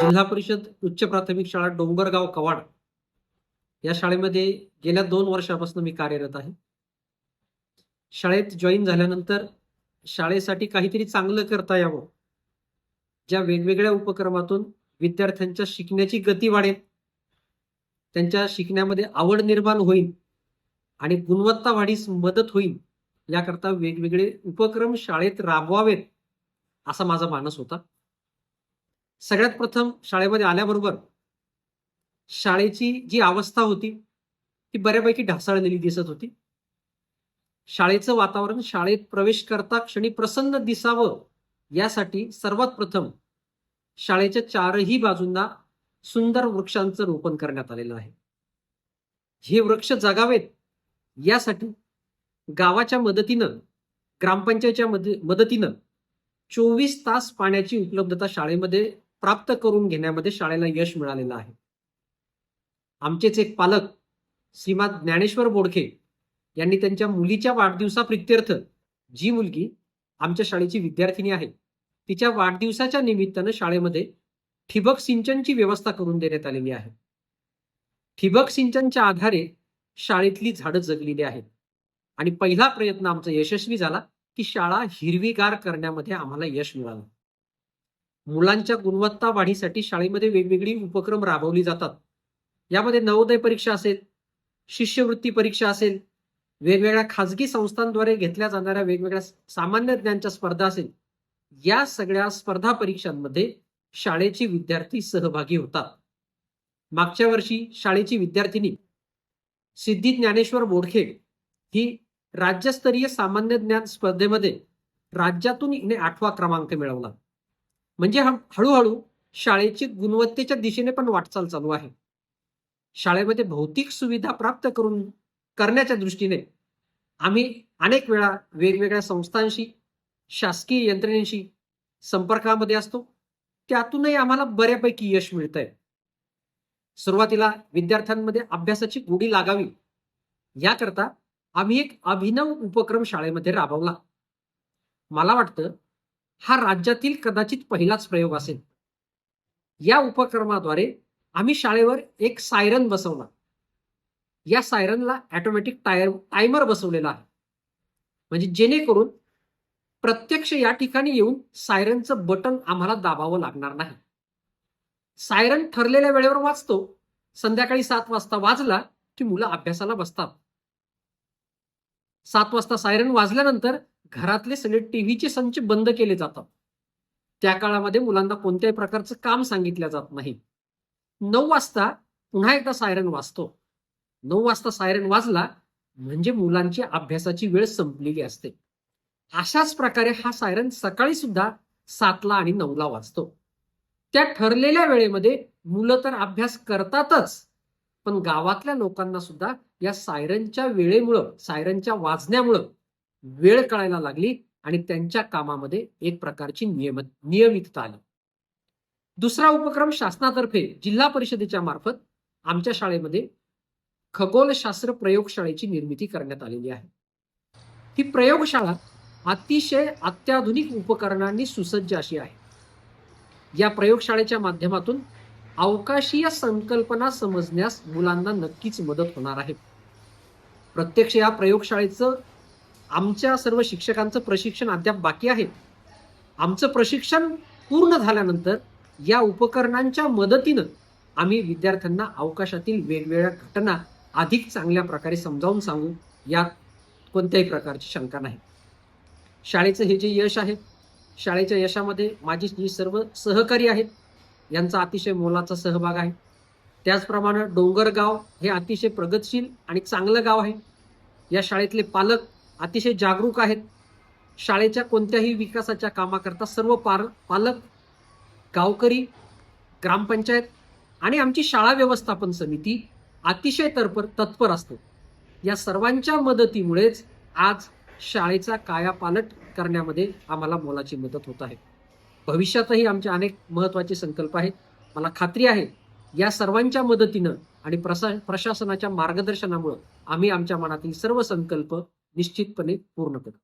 जिल्हा परिषद उच्च प्राथमिक शाळा डोंगरगाव कवाड या शाळेमध्ये गेल्या दोन वर्षापासून मी कार्यरत आहे. शाळेत जॉईन झाल्यानंतर शाळेसाठी काहीतरी चांगलं करता यावं ज्या वेगवेगळ्या उपक्रमातून विद्यार्थ्यांच्या शिकण्याची गती वाढेल त्यांच्या शिकण्यामध्ये आवड निर्माण होईल आणि गुणवत्ता वाढीस मदत होईल याकरता वेगवेगळे उपक्रम शाळेत राबवावेत असा माझा मानस होता. सगळ्यात प्रथम शाळेमध्ये आल्याबरोबर शाळेची जी अवस्था होती ती बऱ्यापैकी ढासाळलेली दिसत होती. शाळेचं वातावरण शाळेत प्रवेश करता क्षणी प्रसन्न दिसावं यासाठी सर्वात प्रथम शाळेच्या चारही बाजूंना सुंदर वृक्षांचं रोपण करण्यात आलेलं आहे. हे वृक्ष जगावेत यासाठी गावाच्या मदतीनं ग्रामपंचायतच्या मद- मदतीनं चोवीस तास पाण्याची उपलब्धता शाळेमध्ये प्राप्त करून घेण्यामध्ये शाळेला यश मिळालेलं आहे. आमचेच एक पालक श्रीमान ज्ञानेश्वर बोडखे यांनी त्यांच्या मुलीच्या वाढदिवसाप्रित्यर्थ जी मुलगी आमच्या शाळेची विद्यार्थिनी आहे तिच्या वाढदिवसाच्या निमित्तानं शाळेमध्ये ठिबक सिंचनची व्यवस्था करून देण्यात आलेली आहे. ठिबक सिंचनच्या आधारे शाळेतली झाडं जगलेली आहेत. आणि पहिला प्रयत्न आमचा यशस्वी झाला की शाळा हिरवीगार करण्यामध्ये आम्हाला यश मिळालं. मुलांच्या गुणवत्ता वाढीसाठी शाळेमध्ये वेगवेगळी उपक्रम राबवली जातात. यामध्ये नवोदय परीक्षा असेल शिष्यवृत्ती परीक्षा असेल वेगवेगळ्या खाजगी संस्थांद्वारे घेतल्या जाणाऱ्या वेगवेगळ्या सामान्य ज्ञानच्या स्पर्धा असेल या सगळ्या स्पर्धा परीक्षांमध्ये शाळेची विद्यार्थी सहभागी होतात. मागच्या वर्षी शाळेची विद्यार्थिनी सिद्धी ज्ञानेश्वर बोडखे ही राज्यस्तरीय सामान्य ज्ञान स्पर्धेमध्ये राज्यातून हिने आठवा क्रमांक मिळवला. म्हणजे हळूहळू शाळेची गुणवत्तेच्या दिशेने पण वाटचाल चालू आहे. शाळेमध्ये भौतिक सुविधा प्राप्त करून करण्याच्या दृष्टीने आम्ही अनेक वेळा वेगवेगळ्या संस्थांशी शासकीय यंत्रणेशी संपर्कामध्ये असतो. त्यातूनही आम्हाला बऱ्यापैकी यश मिळत आहे सुरुवातीला विद्यार्थ्यांमध्ये अभ्यासाची गोडी लागावी. याकरता आम्ही एक अभिनव उपक्रम शाळेमध्ये राबवला. मला वाटतं हा राज्यातील कदाचित पहिलाच प्रयोग असेल. या उपक्रमाद्वारे आम्ही शाळेवर एक सायरन बसवला. या सायरनला ऑटोमॅटिक टायर टायमर बसवलेला आहे. म्हणजे जेणेकरून प्रत्यक्ष या ठिकाणी येऊन सायरनचं बटन आम्हाला दाबावं लागणार नाही. सायरन ठरलेल्या वेळेवर वाचतो संध्याकाळी सात वाजता वाजला की मुलं अभ्यासाला बसतात. सात वाजता सायरन वाजल्यानंतर घरातले सगळे टीव्हीचे संच बंद केले जातात. त्या काळामध्ये मुलांना कोणत्याही प्रकारचं काम सांगितलं जात नाही. नऊ वाजता पुन्हा एकदा सायरन वाजतो. नऊ वाजता सायरन वाजला म्हणजे मुलांची अभ्यासाची वेळ संपलेली असते. अशाच प्रकारे हा सायरन सकाळी सुद्धा सातला आणि नऊला वाजतो. त्या ठरलेल्या वेळेमध्ये मुलं तर अभ्यास करतातच पण गावातल्या लोकांना सुद्धा या सायरनच्या वेळेमुळं सायरनच्या वाजण्यामुळं वेळ कळायला लागली आणि त्यांच्या कामामध्ये एक प्रकारची नियम नियमितता आली. दुसरा उपक्रम शासनातर्फे जिल्हा परिषदेच्या मार्फत आमच्या शाळेमध्ये खगोलशास्त्र प्रयोगशाळेची निर्मिती करण्यात आलेली आहे. ही प्रयोगशाळा अतिशय अत्याधुनिक उपकरणांनी सुसज्ज अशी आहे. या प्रयोगशाळेच्या माध्यमातून अवकाशीय संकल्पना समजण्यास मुलांना नक्कीच मदत होणार आहे. प्रत्यक्ष या प्रयोगशाळेचं आमच्या सर्व शिक्षकांचं प्रशिक्षण अद्याप बाकी आहे. आमचं प्रशिक्षण पूर्ण झाल्यानंतर या उपकरणांच्या मदतीनं आम्ही विद्यार्थ्यांना अवकाशातील वेगवेगळ्या घटना अधिक चांगल्या प्रकारे समजावून सांगू यात कोणत्याही प्रकारची शंका नाही. शाळेचं हे जे यश आहे शाळेच्या यशामध्ये माझी जी सर्व सहकारी आहेत यांचा अतिशय मोलाचा सहभाग आहे. त्याचप्रमाणे डोंगरगाव हे अतिशय प्रगतशील आणि चांगलं गाव आहे. या शाळेतले पालक अतिशय जागरूक आहेत. शाळेच्या कोणत्याही विकासाच्या कामाकरता सर्व पार पालक गावकरी ग्रामपंचायत आणि आमची शाळा व्यवस्थापन समिती अतिशय तत्पर तत्पर असतो. या सर्वांच्या मदतीमुळेच आज शाळेचा कायापालट करण्यामध्ये आम्हाला मोलाची मदत होत आहे. भविष्यातही आमचे अनेक महत्त्वाचे संकल्प आहेत. मला खात्री आहे या सर्वांच्या मदतीनं आणि प्रसा प्रशासनाच्या मार्गदर्शनामुळं आम्ही आमच्या मनातील सर्व संकल्प निश्चितपणे पूर्ण करू